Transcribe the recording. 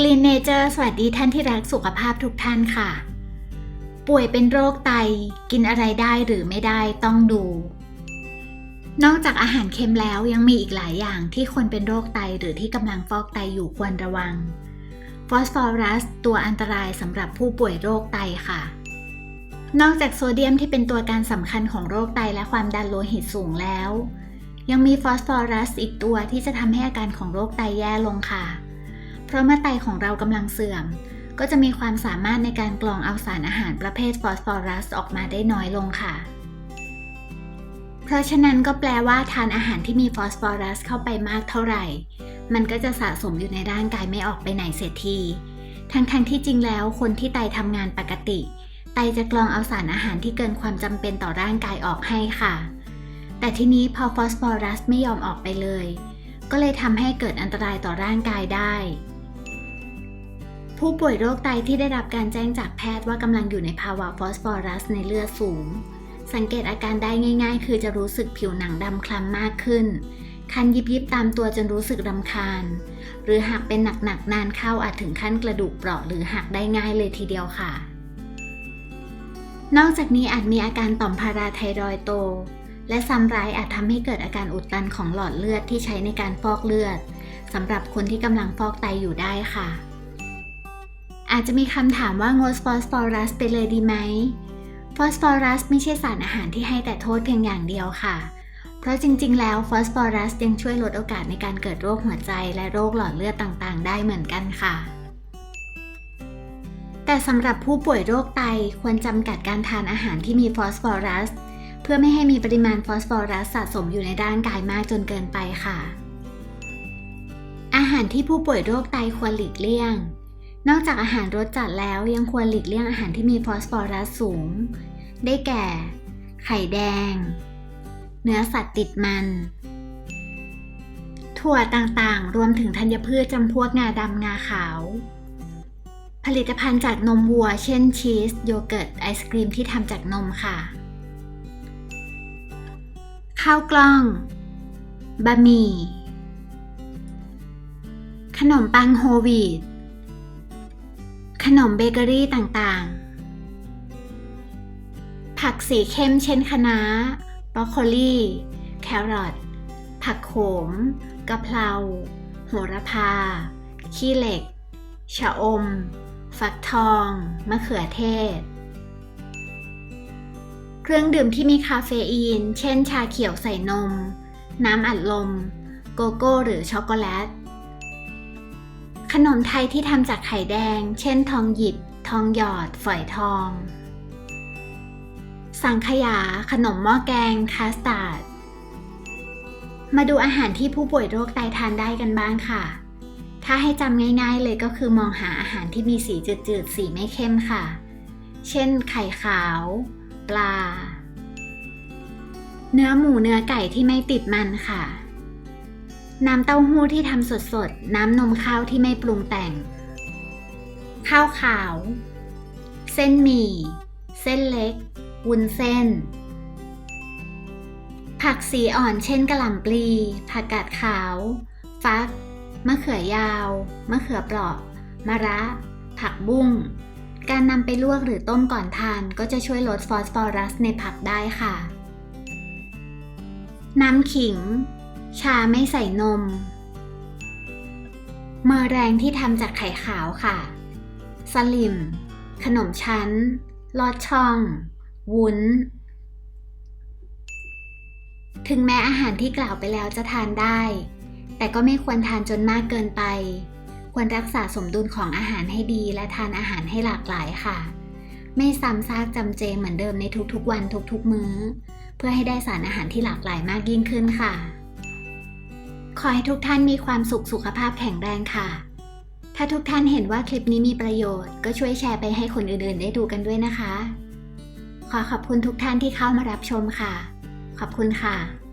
กรีนเนเจอร์สวัสดีท่านที่รักสุขภาพทุกท่านค่ะ ป่วยเป็นโรคไตกินอะไรได้หรือไม่ได้ต้องดู นอกจากอาหารเค็มแล้วยังมีอีกหลายอย่างที่คนเป็นโรคไตหรือที่กำลังฟอกไตอยู่ควรระวัง ฟอสฟอรัส ตัวอันตรายสำหรับผู้ป่วยโรคไตค่ะ นอกจากโซเดียมที่เป็นตัวการสำคัญของโรคไตและความดันโลหิตสูงแล้ว ยังมีฟอสฟอรัสอีกตัวที่จะทำให้อาการของโรคไตแย่ลงค่ะ ราะมื่อไตของเรากำลังเสื่อม ก็จะมีความสามารถในการกรองเอาสารอาหารประเภทฟอสฟอรัสออกมาได้น้อยลงค่ะ เพราะฉะนั้นก็แปลว่าทานอาหารที่มีฟอสฟอรัสเข้าไปมากเท่าไหร่ มันก็จะสะสมอยู่ในร่างกายไม่ออกไปไหนเสียที ทั้งๆทที่จริงแล้วคนที่ไตทำงานปกติ ไตจะกรองเอาสารอาหารที่เกินความจำเป็นต่อร่างกายออกให้ค่ะ แต่ทีนี้พอฟอสฟอรัสไม่ยอมออกไปเลยก็เลยทำให้เกิดอันตรายต่อร่างกายได้ ผู้ป่วยโรคไตที่ได้รับการแจ้งจากแพทย์ว่ากำลังอยู่ในภาวะฟอสฟอรัสในเลือดสูง สังเกตอาการได้ง่าย ๆ คือจะรู้สึกผิวหนังดำคล้ำมากขึ้น คันยิบยิบๆตามตัวจนรู้สึกรำคาญ หรือหากเป็นหนักๆนานเข้าอาจถึงขั้นกระดูกเปราะหรือหักได้ง่ายเลยทีเดียวค่ะ นอกจากนี้อาจมีอาการต่อมพาราไทรอยโต และซ้ำร้ายอาจทำให้เกิดอาการอุดตันของหลอดเลือดที่ใช้ในการฟอกเลือดสำหรับคนที่กำลังฟอกไตอยู่ได้ค่ะ อาจจะมีคำถามว่างดฟอสฟอรัสไปเลยดีไหมฟอสฟอรัสไม่ใช่สารอาหารที่ให้แต่โทษเพียงอย่างเดียวค่ะ เพราะจริงๆ แล้วฟอสฟอรัสยังช่วยลดโอกาสในการเกิดโรคหัวใจและโรคหลอดเลือดต่างๆ ได้เหมือนกันค่ะ แต่สำหรับผู้ป่วยโรคไตควรจำกัดการทานอาหารที่มีฟอสฟอรัส เพื่อไม่ให้มีปริมาณฟอสฟอรัสสะสมอยู่ในร่างกายมากจนเกินไปค่ะ อาหารที่ผู้ป่วยโรคไตควรหลีกเลี่ยง นอกจากอาหารรสจัดแล้วยังควรหลีกเลี่ยงอาหารที่มีฟอสฟอรัสสูง ได้แก่ ไข่แดง เนื้อสัตว์ติดมัน ถั่วต่างๆ รวมถึงธัญพืชจำพวกงาดำงาขาว ผลิตภัณฑ์จากนมวัว เช่นชีส โยเกิร์ต ไอศกรีมที่ทำจากนมค่ะ ข้าวกล้อง บะหมี่ ขนมปังโฮลวีต ขนมเบเกอรี่ต่างๆ ผักสีเข้มเช่นคะน้าบรอกโคลีแครอท ผักโขม กะเพรา โหระพา ขี้เหล็ก ชะอม ฟักทอง มะเขือเทศ เครื่องดื่มที่มีคาเฟอีน เช่นชาเขียวใส่นม น้ำอัดลม โกโก้หรือช็อกโกแลต ขนมไทยที่ทำจากไข่แดง เช่น ทองหยิบ ทองหยอด ฝอยทอง สังขยา ขนมหม้อแกงคัสตาร์ด มาดูอาหารที่ผู้ป่วยโรคไตทานได้กันบ้างค่ะ ถ้าให้จำง่ายๆเลยก็คือมองหาอาหารที่มีสีจืดๆ สีไม่เข้มค่ะ เช่น ไข่ขาว ปลา เนื้อหมูเนื้อไก่ที่ไม่ติดมันค่ะ น้ำเต้าหู้ที่ทำสดๆ น้ำนมข้าวที่ไม่ปรุงแต่ง ข้าวขาว เส้นหมี่ เส้นเล็ก วุ้นเส้น ผักสีอ่อนเช่นกระหล่ำปลี ผักกาดขาว ฟัก มะเขือยาว มะเขือเปราะ มะระ ผักบุ้ง การนำไปลวกหรือต้มก่อนทานก็จะช่วยลดฟอสฟอรัสในผักได้ค่ะ น้ำขิง ชาไม่ใส่นม เมอแรงที่ทำจากไข่ขาวค่ะ สลิม ขนมชั้น ลอดช่อง วุ้น ถึงแม้อาหารที่กล่าวไปแล้วจะทานได้ แต่ก็ไม่ควรทานจนมากเกินไป ควรรักษาสมดุลของอาหารให้ดีและทานอาหารให้หลากหลายค่ะ ไม่ซ้ำซากจำเจเหมือนเดิมในทุกๆวันทุกๆมื้อ เพื่อให้ได้สารอาหารที่หลากหลายมากยิ่งขึ้นค่ะ อให้ทุกท่านมีความสุขสุขภาพแข็งแรงค่ะ ถ้าทุกท่านเห็นว่าคลิปนี้มีประโยชน์ ก็ช่วยแชร์ไปให้คนอื่นๆ ได้ดูกันด้วยนะคะ ขอขอบคุณทุกท่านที่เข้ามารับชมค่ะ ขอบคุณค่ะ